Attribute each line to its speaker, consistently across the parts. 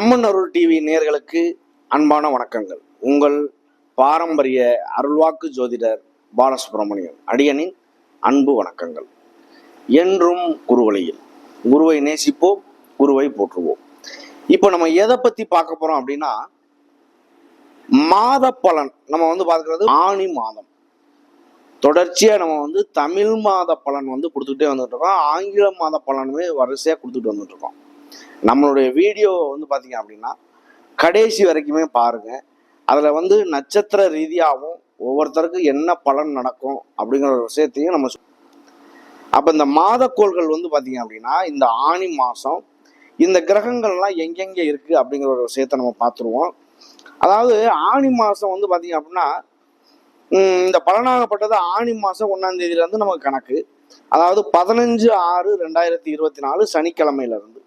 Speaker 1: அம்மன் அருள் TV நேர்களுக்கு அன்பான வணக்கங்கள். உங்கள் பாரம்பரிய அருள்வாக்கு ஜோதிடர் பாலசுப்ரமணியன் அடியனின் அன்பு வணக்கங்கள். என்றும் குருவழியில் குருவை நேசிப்போம் குருவை போற்றுவோம். இப்போ நம்ம எதை பத்தி பார்க்க போறோம் அப்படின்னா மாத பலன். நம்ம வந்து பார்க்கறது ஆணி மாதம். தொடர்ச்சியா நம்ம வந்து தமிழ் மாத பலன் வந்து கொடுத்துக்கிட்டே வந்துட்டு இருக்கோம். ஆங்கில மாத பலனுமே வரிசையா கொடுத்துட்டு வந்துட்டு இருக்கோம். நம்மளுடைய வீடியோ வந்து பார்த்தீங்க அப்படின்னா கடைசி வரைக்குமே பாருங்க. அதில் வந்து நட்சத்திர ரீதியாகவும் ஒவ்வொருத்தருக்கும் என்ன பலன் நடக்கும் அப்படிங்கிற ஒரு விஷயத்தையும் நம்ம அப்போ இந்த மாதக்கோள்கள் வந்து பார்த்தீங்க அப்படின்னா இந்த ஆணி மாதம் இந்த கிரகங்கள்லாம் எங்கெங்கே இருக்குது அப்படிங்கிற ஒரு விஷயத்தை நம்ம பார்த்துருவோம் அதாவது ஆணி மாதம் வந்து பார்த்தீங்க அப்படின்னா இந்த பலனாகப்பட்டது ஆணி மாதம் ஒன்றாம் தேதியிலேருந்து நமக்கு கணக்கு. அதாவது பதினஞ்சு ஆறு ரெண்டாயிரத்தி இருபத்தி நாலு சனிக்கிழமையிலேருந்து.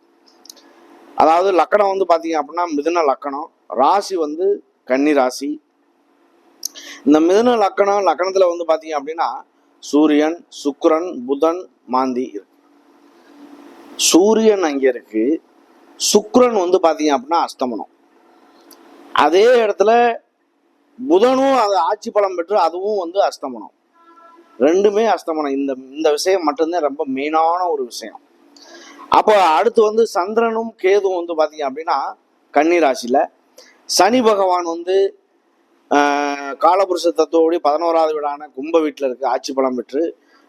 Speaker 1: அதாவது லக்கணம் வந்து பார்த்தீங்க அப்படின்னா மிதுன லக்கணம். ராசி வந்து கன்னி ராசி. இந்த மிதுன லக்கணம் லக்கணத்தில் வந்து பார்த்தீங்க அப்படின்னா சூரியன் சுக்கரன் புதன் மாந்தி இருக்கு. சூரியன் அங்கே இருக்கு. சுக்கரன் வந்து பார்த்தீங்க அப்படின்னா அஸ்தமனம். அதே இடத்துல புதனும் அது ஆட்சி பலம் பெற்று அதுவும் வந்து அஸ்தமனம். ரெண்டுமே அஸ்தமனம். இந்த இந்த விஷயம் மட்டும்தான் ரொம்ப மெயினான ஒரு விஷயம். அப்போ அடுத்து வந்து சந்திரனும் கேதுவும் வந்து பார்த்தீங்க அப்படின்னா கன்னிராசியில் சனி பகவான் வந்து காலபுருஷ தத்துவப்படி பதினோராவது வீடான கும்ப வீட்டில் இருக்கு ஆட்சி பலம் பெற்று.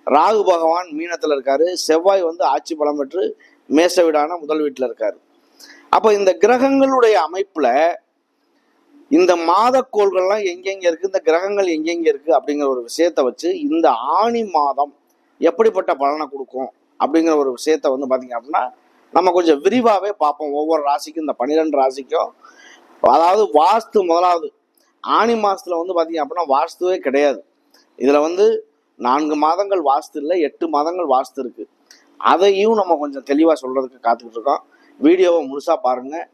Speaker 1: ராகு பகவான் மீனத்தில் இருக்காரு செவ்வாய் வந்து ஆட்சி பலம் பெற்று மேச வீடான முதல் வீட்டில் இருக்காரு. அப்போ இந்த கிரகங்களுடைய அமைப்பில் இந்த மாதக்கோள்கள்லாம் எங்கெங்கே இருக்குது இந்த கிரகங்கள் எங்கெங்கே இருக்குது அப்படிங்கிற ஒரு விஷயத்த வச்சு இந்த ஆணி மாதம் எப்படிப்பட்ட பலனை கொடுக்கும் அப்படிங்கிற ஒரு விஷயத்த வந்து பார்த்திங்க அப்படின்னா நம்ம கொஞ்சம் விரிவாகவே பார்ப்போம். ஒவ்வொரு ராசிக்கும் இந்த பன்னிரெண்டு ராசிக்கும். அதாவது வாஸ்து முதலாவது. ஆணி மாதத்தில் வந்து பார்த்திங்க அப்படின்னா வாஸ்துவே கிடையாது. இதில் வந்து நான்கு மாதங்கள் வாஸ்து இல்லை எட்டு மாதங்கள் வாஸ்து இருக்குது அதையும் நம்ம கொஞ்சம் தெளிவாக சொல்கிறதுக்கு காத்துக்கிட்டு இருக்கோம். வீடியோவை முழுசாக பாருங்கள்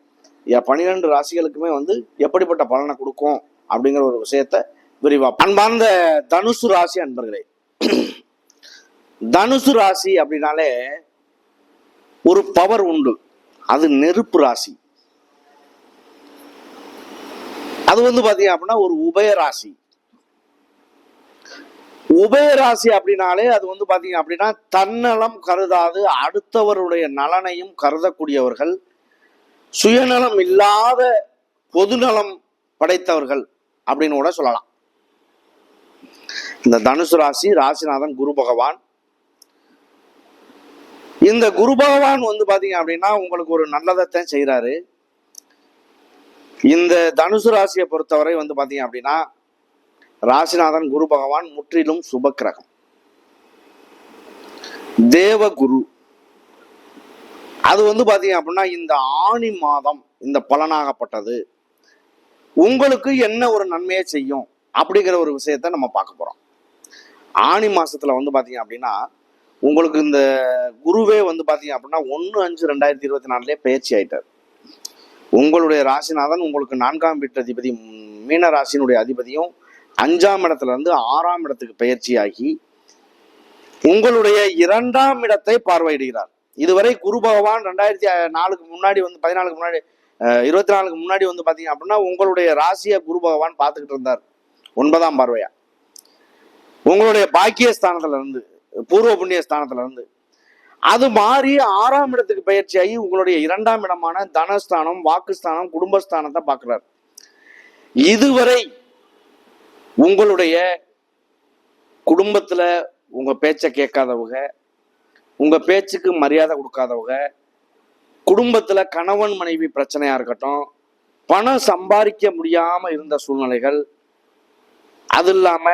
Speaker 1: பன்னிரெண்டு ராசிகளுக்குமே வந்து எப்படிப்பட்ட பலனை கொடுக்கும் அப்படிங்கிற ஒரு விஷயத்த விரிவாக அன்பார்ந்த தனுசு ராசி அன்பர்களே தனுசு ராசி அப்படின்னாலே ஒரு பவர் உண்டு. அது நெருப்பு ராசி. அது வந்து பாத்தீங்க அப்படின்னா ஒரு உபய ராசி. உபய ராசி அப்படின்னாலே அது வந்து பாத்தீங்க அப்படின்னா தன்னலம் கருதாது அடுத்தவருடைய நலனையும் கருதக்கூடியவர்கள் சுயநலம் இல்லாத பொதுநலம் படைத்தவர்கள் அப்படின்னு கூட சொல்லலாம். இந்த தனுசு ராசி ராசிநாதன் குரு பகவான் இந்த குரு பகவான் வந்து பாத்தீங்க அப்படின்னா உங்களுக்கு ஒரு நல்லதைத்தான் செய்கிறாரு இந்த தனுசு ராசியை பொறுத்தவரை வந்து பாத்தீங்க அப்படின்னா ராசிநாதன் குரு பகவான் முற்றிலும் சுபக்கிரகம். தேவ குரு அது வந்து பாத்தீங்க அப்படின்னா இந்த ஆணி மாதம் இந்த பலனாகப்பட்டது. உங்களுக்கு என்ன ஒரு நன்மையை செய்யும் அப்படிங்கிற ஒரு விஷயத்த நம்ம பார்க்க போறோம். ஆணி மாசத்துல வந்து பாத்தீங்க அப்படின்னா உங்களுக்கு இந்த குருவே வந்து பார்த்தீங்க அப்படின்னா ஒன்று அஞ்சு ரெண்டாயிரத்தி இருபத்தி நாலுலேயே பயிற்சி ஆயிட்டார். உங்களுடைய ராசிநாதன் உங்களுக்கு நான்காம் வீட்டு அதிபதி மீன ராசினுடைய அதிபதியும் அஞ்சாம் இடத்துல இருந்து ஆறாம் இடத்துக்கு பயிற்சி ஆகி உங்களுடைய இரண்டாம் இடத்தை பார்வையிடுகிறார். இதுவரை குரு பகவான் ரெண்டாயிரத்தி நாலுக்கு முன்னாடி வந்து பதினாலுக்கு முன்னாடி இருபத்தி நாலுக்கு முன்னாடி வந்து பார்த்தீங்க அப்படின்னா உங்களுடைய ராசியை குரு பகவான் பார்த்துக்கிட்டு இருந்தார். ஒன்பதாம் பார்வையா. உங்களுடைய பாக்கிய ஸ்தானத்துல இருந்து பூர்வ புண்ணிய ஸ்தானத்துல இருந்து அது மாறி ஆறாம் இடத்துக்கு பயிற்சியாகி உங்களுடைய இரண்டாம் இடமான தனஸ்தானம் வாக்குஸ்தானம் குடும்பஸ்தானத்தை பார்க்கிறார். இதுவரை உங்களுடைய குடும்பத்துல உங்க பேச்சை கேட்காதவங்க உங்க பேச்சுக்கு மரியாதை கொடுக்காதவங்க குடும்பத்துல கணவன் மனைவி பிரச்சனையா இருக்கட்டும் பணம் சம்பாதிக்க முடியாம இருந்த சூழ்நிலைகள் அது இல்லாம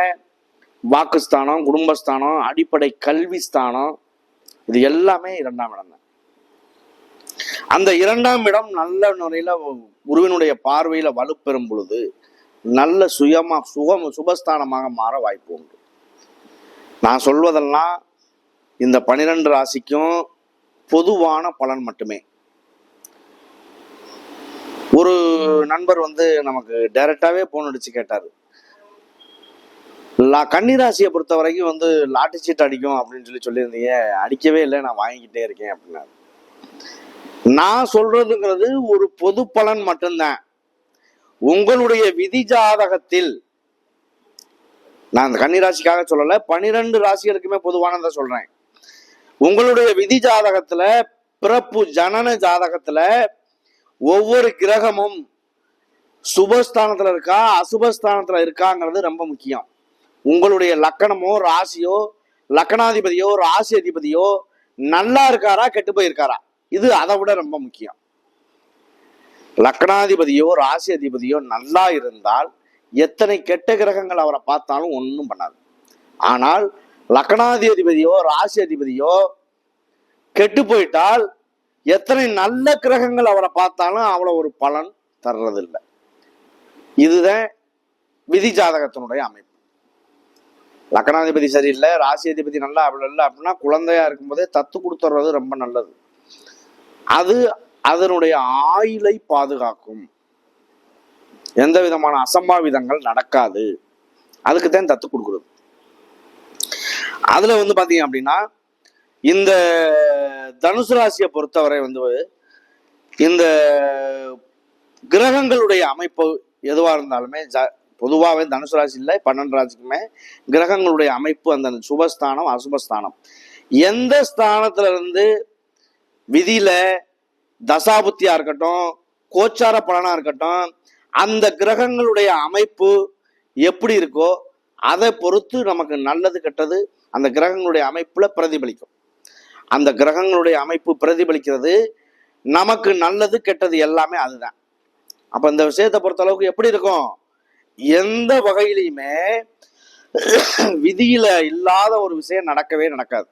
Speaker 1: வாக்குஸ்தானம் குடும்பஸ்தானம் அடிப்படை கல்வி ஸ்தானம் இது எல்லாமே இரண்டாம் இடம் தான். அந்த இரண்டாம் இடம் நல்ல முறையில் குருவினுடைய பார்வையில வலுப்பெறும் பொழுது நல்ல சுயமா சுகம் சுபஸ்தானமாக மாற வாய்ப்பு உண்டு. நான் சொல்வதெல்லாம் இந்த பனிரெண்டு ராசிக்கும் பொதுவான பலன் மட்டுமே. ஒரு நண்பர் வந்து நமக்கு டைரக்டாவே போன் அடிச்சு கேட்டாரு. கன்னிராசியை பொறுத்த வரைக்கும் வந்து லாட்டி சீட் அடிக்கும் அப்படின்னு சொல்லி சொல்லியிருந்தீங்க. அடிக்கவே இல்லை. நான் வாங்கிக்கிட்டே இருக்கேன் அப்படின்னா நான் சொல்றதுங்கிறது ஒரு பொது பலன் மட்டும்தான். உங்களுடைய விதி ஜாதகத்தில் நான் அந்த கன்னி ராசிக்காக பனிரெண்டு ராசிகளுக்குமே பொதுவானதை சொல்றேன். உங்களுடைய விதி ஜாதகத்துல பிறப்பு ஜனன ஜாதகத்துல ஒவ்வொரு கிரகமும் சுபஸ்தானத்துல இருக்கா அசுபஸ்தானத்துல இருக்காங்கிறது ரொம்ப முக்கியம். உங்களுடைய லக்கணமோ ராசியோ லக்கணாதிபதியோ ராசி அதிபதியோ நல்லா இருக்காரா கெட்டு போயிருக்காரா? இது அதை விட ரொம்ப முக்கியம். லக்னாதிபதியோ ராசி அதிபதியோ நல்லா இருந்தால் எத்தனை கெட்ட கிரகங்கள் அவரை பார்த்தாலும் ஒன்றும் பண்ணாது. ஆனால் லக்னாதி அதிபதியோ ராசி அதிபதியோ கெட்டு போயிட்டால் எத்தனை நல்ல கிரகங்கள் அவரை பார்த்தாலும் அவ்வளோ ஒரு பலன் தர்றதில்லை. இதுதான் விதி ஜாதகத்தினுடைய அமைப்பு. லக்னாதிபதி சரியில்லை ராசி அதிபதி நல்லா அவ்வளோ இல்லை அப்படின்னா குழந்தையா இருக்கும்போதே தத்து கொடுத்துறது ரொம்ப நல்லது. அது அதனுடைய ஆயுளை பாதுகாக்கும். எந்த விதமான அசம்பாவிதங்கள் நடக்காது. அதுக்கு தான் தத்து கொடுக்குறது. அதுல வந்து பாத்தீங்க அப்படின்னா இந்த தனுசு ராசியை பொறுத்தவரை வந்து இந்த கிரகங்களுடைய அமைப்பு எதுவாக இருந்தாலுமே ஜ பொதுவாகவே தனுசு ராசி இல்லை பன்னெண்டு ராசிக்குமே கிரகங்களுடைய அமைப்பு அந்த சுபஸ்தானம் அசுபஸ்தானம். எந்த ஸ்தானத்துல இருந்து விதியில தசாபுத்தியா இருக்கட்டும் கோச்சார பலனா இருக்கட்டும் அந்த கிரகங்களுடைய அமைப்பு எப்படி இருக்கோ அதை பொறுத்து நமக்கு நல்லது கெட்டது அந்த கிரகங்களுடைய அமைப்புல பிரதிபலிக்கும். அந்த கிரகங்களுடைய அமைப்பு பிரதிபலிக்கிறது நமக்கு நல்லது கெட்டது எல்லாமே அதுதான். அப்ப இந்த விஷயத்தை பொறுத்த அளவுக்கு எப்படி இருக்கும்? எந்த வகையிலையுமே விதியில இல்லாத ஒரு விஷயம் நடக்கவே நடக்காது.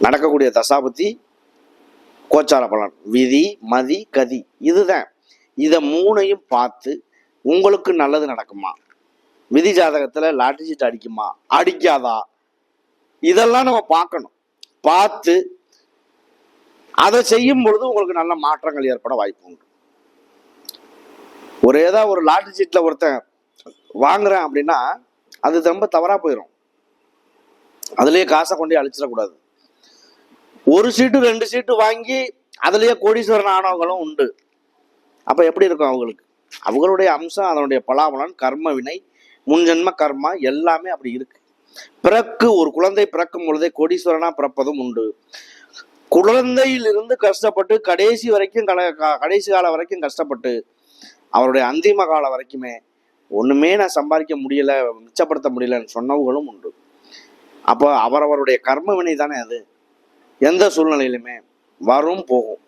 Speaker 1: நடக்கக்கூடிய தசாபத்தி கோச்சார பலன். விதி மதி கதி இதுதான். இதை மூணையும் பார்த்து உங்களுக்கு நல்லது நடக்குமா? விதி ஜாதகத்துல லாட்டரி சீட் அடிக்குமா? அடிக்காதா? இதெல்லாம் நம்ம பார்க்கணும். பார்த்து அதை செய்யும் பொழுது உங்களுக்கு நல்ல மாற்றங்கள் ஏற்பட வாய்ப்பு உண்டு. ஒரு ஏதாவது ஒரு லாட்டரி சீட்டில் ஒருத்தன் வாங்குறேன் அப்படின்னா அது ரொம்ப தவறாக போயிடும் அதுலேயே காசை கொண்டு அழிச்சிடக்கூடாது. ஒரு சீட்டு ரெண்டு சீட்டு வாங்கி அதுலேயே கோடீஸ்வரன் ஆனவங்களும் உண்டு. அப்போ எப்படி இருக்கும் அவங்களுக்கு? அவங்களுடைய அம்சம் அதனுடைய பலாபலன் கர்ம வினை முன்ஜென்ம கர்மா எல்லாமே அப்படி இருக்கு. பிறக்கு ஒரு குழந்தை பிறக்கும் பொழுதே கோடீஸ்வரனா பிறப்பதும் உண்டு. குழந்தையிலிருந்து கஷ்டப்பட்டு கடைசி வரைக்கும் கடைசி காலம் வரைக்கும் கஷ்டப்பட்டு அவருடைய அந்திம காலம் வரைக்குமே ஒண்ணுமே நான் சம்பாதிக்க முடியல மிச்சப்படுத்த முடியலன்னு சொன்னவங்களும் உண்டு. அப்போ அவரவருடைய கர்ம வினை தானே அது? எந்த சூழ்நிலையிலுமே வரும் போகும்.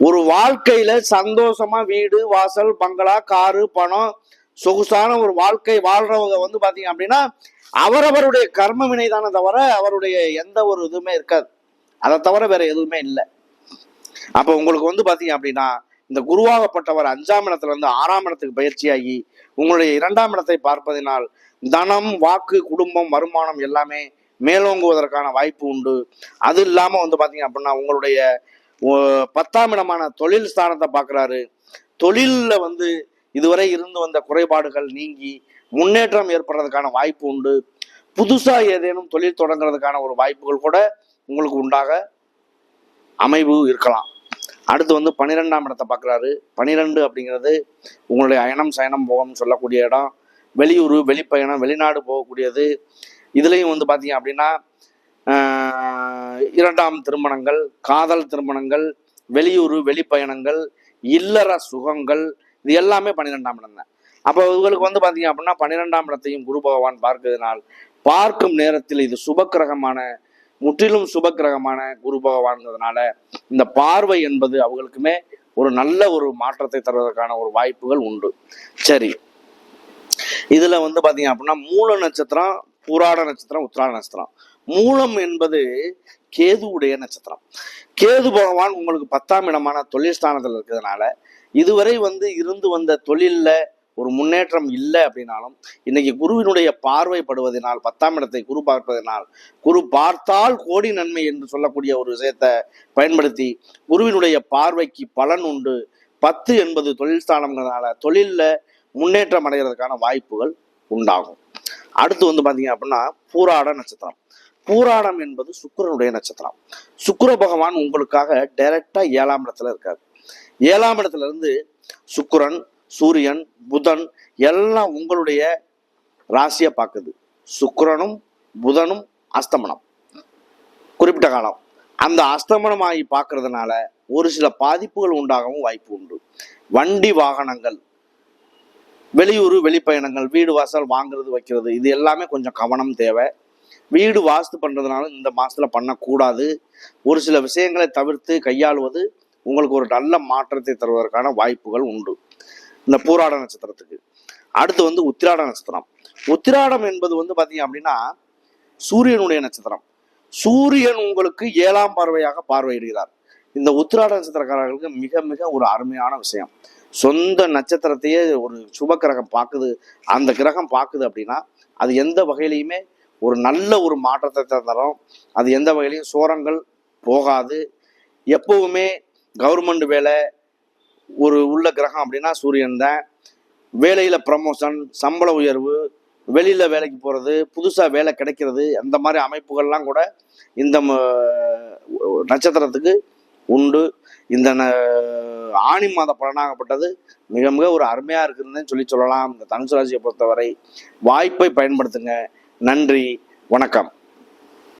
Speaker 1: ஒரு வாழ்க்கையில சந்தோஷமா வீடு வாசல் பங்களா காரு பணம் சொகுசான ஒரு வாழ்க்கை வாழ்றவங்க வந்து பாத்தீங்க அப்படின்னா அவரவருடைய கர்ம வினை தானே தவிர அவருடைய எந்த ஒரு இதுவுமே இருக்காது. அதை தவிர வேற எதுவுமே இல்லை. அப்ப உங்களுக்கு வந்து பாத்தீங்க அப்படின்னா இந்த குருவாகப்பட்டவர் அஞ்சாம் இடத்திலிருந்து ஆறாம் இடத்துக்கு பயிற்சியாகி உங்களுடைய இரண்டாம் இடத்தை பார்ப்பதினால் தனம் வாக்கு குடும்பம் வருமானம் எல்லாமே மேலோங்குவதற்கான வாய்ப்பு உண்டு. அது இல்லாமல் வந்து பார்த்தீங்க அப்படின்னா உங்களுடைய ஓ- பத்தாம் இடமான தொழில் ஸ்தானத்தை பார்க்குறாரு தொழிலில் வந்து இதுவரை இருந்து வந்த குறைபாடுகள் நீங்கி முன்னேற்றம் ஏற்படுறதுக்கான வாய்ப்பு உண்டு. புதுசாக ஏதேனும் தொழில் தொடங்குறதுக்கான ஒரு வாய்ப்புகள் கூட உங்களுக்கு உண்டாக அமைவு இருக்கலாம். அடுத்து வந்து பன்னிரெண்டாம் இடத்தை பார்க்குறாரு. பன்னிரெண்டு அப்படிங்கிறது உங்களுடைய அயனம் சயனம் போகம்னு சொல்லக்கூடிய இடம். வெளியூர் வெளிப்பயணம் வெளிநாடு போகக்கூடியது. இதுலேயும் வந்து பார்த்தீங்க அப்படின்னா இரண்டாம் திருமணங்கள் காதல் திருமணங்கள் வெளியூர் வெளிப்பயணங்கள் இல்லற சுகங்கள் இது எல்லாமே பன்னிரெண்டாம் இடம் தான். அப்போ இவங்களுக்கு வந்து பார்த்தீங்க அப்படின்னா பன்னிரெண்டாம் இடத்தையும் குரு பகவான் பார்க்கிறதுனால் பார்க்கும் நேரத்தில் இது சுபக்கிரகமான முற்றிலும் சுபக்கிரகமான குரு பகவான்ங்கிறதுனால இந்த பார்வை என்பது அவங்களுக்குமே ஒரு நல்ல ஒரு மாற்றத்தை தருவதற்கான ஒரு வாய்ப்புகள் உண்டு. சரி. இதுல வந்து பாத்தீங்க அப்படின்னா மூல நட்சத்திரம் பூராட நட்சத்திரம் உத்திராட நட்சத்திரம். மூலம் என்பது கேதுவுடைய நட்சத்திரம். கேது பகவான் உங்களுக்கு பத்தாம் இடமான தொழில் ஸ்தானத்தில் இருக்கிறதுனால இதுவரை வந்து இருந்து வந்த தொழில்ல ஒரு முன்னேற்றம் இல்லை அப்படின்னாலும் இன்னைக்கு குருவினுடைய பார்வைப்படுவதனால் பத்தாம் இடத்தை குரு பார்ப்பதனால் குரு பார்த்தால் கோடி நன்மை என்று சொல்லக்கூடிய ஒரு விஷயத்தை பயன்படுத்தி குருவினுடைய பார்வைக்கு பலன் உண்டு. பத்து என்பது தொழில் ஸ்தானம்ங்கிறதுனால தொழிலில் முன்னேற்றம் அடைகிறதுக்கான வாய்ப்புகள் உண்டாகும். அடுத்து வந்து பார்த்தீங்க அப்படின்னா பூராட நட்சத்திரம். பூராடம் என்பது சுக்கரனுடைய நட்சத்திரம். சுக்கர பகவான் உங்களுக்காக டைரக்டா ஏழாம் இடத்துல இருக்காரு. ஏழாம் இடத்துல இருந்து சுக்கரன் சூரியன் புதன் எல்லாம் உங்களுடைய ராசியை பார்க்குது. சுக்கரனும் புதனும் அஸ்தமனம். குறிப்பிட்ட காலம். அந்த அஸ்தமனம் ஆகி பார்க்கறதுனால ஒரு சில பாதிப்புகள் உண்டாகவும் வாய்ப்பு உண்டு. வண்டி வாகனங்கள் வெளியூர் வெளிப்பயணங்கள் வீடு வாசல் வாங்குறது வைக்கிறது இது எல்லாமே கொஞ்சம் கவனம் தேவை. வீடு வாஸ்து பண்ணுறதுனால இந்த மாதத்தில் பண்ணக்கூடாது. ஒரு சில விஷயங்களை தவிர்த்து கையாளுவது உங்களுக்கு ஒரு நல்ல மாற்றத்தை தருவதற்கான வாய்ப்புகள் உண்டு. இந்த பூராட நட்சத்திரத்துக்கு. அடுத்து வந்து உத்திராட நட்சத்திரம். உத்திராடம் என்பது வந்து பார்த்தீங்க அப்படின்னா சூரியனுடைய நட்சத்திரம். சூரியன் உங்களுக்கு ஏழாம் பார்வையாக பார்வையிடுகிறார். இந்த உத்திராட நட்சத்திரக்காரர்களுக்கு மிக மிக ஒரு அருமையான விஷயம். சொந்த நட்சத்திரத்தையே ஒரு சுப கிரகம் பார்க்குது. அந்த கிரகம் பார்க்குது அப்படின்னா அது எந்த வகையிலையுமே ஒரு நல்ல ஒரு மாற்றத்தை தரும். அது எந்த வகையிலையும் சோரங்கள் போகாது. எப்பவுமே கவர்மெண்ட் வேலை ஒரு உள்ள கிரகம் அப்படின்னா சூரியன் தான். வேலையில ப்ரமோஷன் சம்பள உயர்வு வெளியில வேலைக்கு போறது புதுசா வேலை கிடைக்கிறது அந்த மாதிரி அமைப்புகள்லாம் கூட இந்த ம- நட்சத்திரத்துக்கு உண்டு. இந்த ந- ஆணி மாத பலனாகப்பட்டது மிக மிக ஒரு அருமையா இருக்குதுன்னு சொல்லி சொல்லலாம். இந்த தனுசு ராசியை பொறுத்தவரை வாய்ப்பை பயன்படுத்துங்க. நன்றி. வணக்கம்.